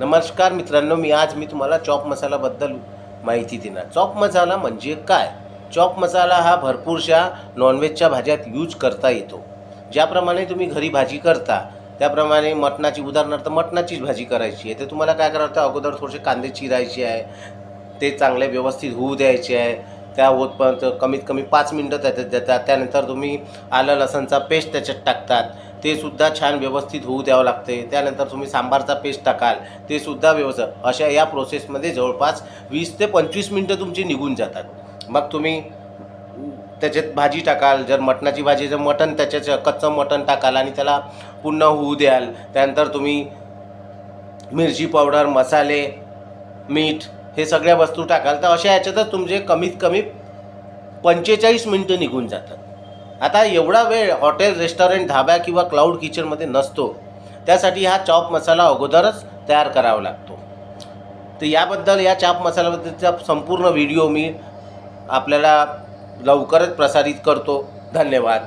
नमस्कार मित्रांनो मी आज मी तुम्हाला चॉप मसालाबद्दल माहिती देणार. चॉप मसाला म्हणजे काय? चॉप मसाला हा भरपूरशा नॉनव्हेजच्या भाज्यात यूज करता येतो. ज्याप्रमाणे तुम्ही घरी भाजी करता त्याप्रमाणे मटणाची उदाहरणार्थ मटणाचीच भाजी करायची आहे. तर तुम्हाला काय करायचं अगोदर थोडेसे कांदे चिरायचे आहे ते चांगले व्यवस्थित होऊ द्यायचे आहे. त्या होतपर्यंत कमीत कमी पाच मिनटं त्याच्यात देतात. त्यानंतर तुम्ही आलं लसणचा पेस्ट त्याच्यात टाकतात. ते सुद्धा छान व्यवस्थित होऊ द्यावं लागते. त्यानंतर तुम्ही सांबारचा पेस्ट टाकाल ते सुद्धा व्यवस्थित अशा या प्रोसेसमध्ये जवळपास वीस ते पंचवीस मिनटं तुमची निघून जातात. मग तुम्ही त्याच्यात भाजी टाकाल जर मटणाची भाजी जर मटण त्याच्यात कच्चं मटण टाकाल आणि त्याला पुन्हा होऊ द्याल. त्यानंतर तुम्ही मिरची पावडर मसाले मीठ हे सगळ्या वस्तू टाकाल. तर अशा ह्याच्यातच तुमचे कमीत कमी पंचेचाळीस मिनटं निघून जातात. आता एवढा वेळ हॉटेल रेस्टॉरंट ढाब्या किंवा क्लाउड किचनमध्ये नसतो त्यासाठी हा चॉप मसाला अगोदरच तयार करावा लागतो. तर याबद्दल या चाप मसाल्याबद्दलचा संपूर्ण व्हिडिओ मी आपल्याला लवकरच प्रसारित करतो. धन्यवाद.